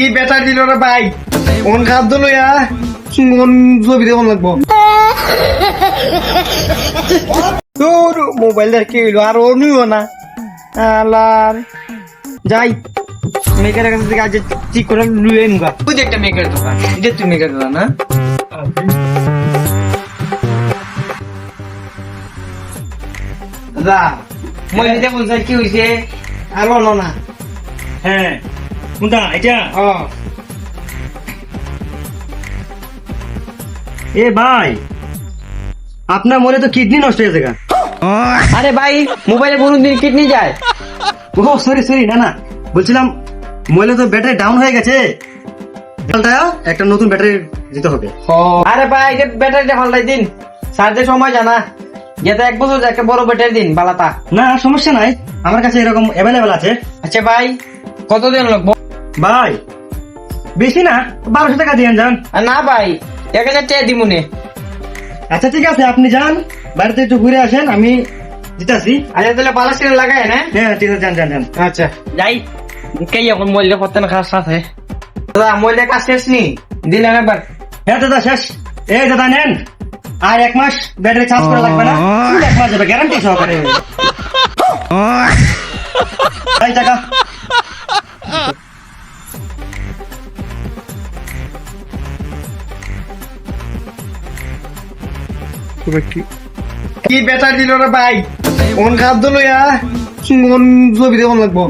কি বেটা দিল রে ভাই? কোন খাদ্য লইয়া কোন ছবি দেখুন লাগবো? তোর মোবাইল কি হইল? আর ও নিও না। আলার। যাই মেকের কাছে থেকে আজ ঠিক করে লুয়ে নুগা তুই একটা মেকের দোকান এটা তুই মেকের দোকান না? দাদা মই যেটা বলছি কি হয়েছে আর বলো না। হ্যাঁ। কোনটা এটা? ও এ ভাই আপনার মনে তো কিডনি নষ্ট হয়ে গেছে আরে ভাই মোবাইলে বলুন দিন কিডনি যায়। ও সরি সরি না না বলছিলাম মোবাইলে তো ব্যাটারি ডাউন হয়ে গেছে। একটা নতুন ব্যাটারি দিতে হবে। আরে ভাই ব্যাটারিটা পাল্টাই দিন। চার্জের সময় জানা। যেটা এক বছর একটা বড় ব্যাটারি দিন বালাতা। না সমস্যা নাই। আমার কাছে এরকম অ্যাভেলেবেল আছে। আচ্ছা ভাই কতদিন লাগবো? ভাই বেশি না বারোশো টাকা দিয়ে যান। আর না ভাই এক হাজার টাকা দিমুনে আচ্ছা ঠিক আছে আপনি যান বাড়িতে একটু ঘুরে আসেন আমি দিতেছি। আচ্ছা তাহলে বালা সিনে লাগাই না? হ্যাঁ ঠিক আছে যান যান যান। আচ্ছা। যাই কে এখন মূল্য কত না খাস সাথে? দাদা মূল্য কাজ শেষ নি? দিলেন একবার। হ্যাঁ দাদা শেষ। এই দাদা নেন। আর এক মাস ব্যাটারি চার্জ করা লাগবে না। এক মাস যাবে গ্যারান্টি সহকারে। এই টাকা। কি বেটা দিল রে ভাই? কোন খাদ্য লইয়া? কোন ছবি দেখুন লাগবো।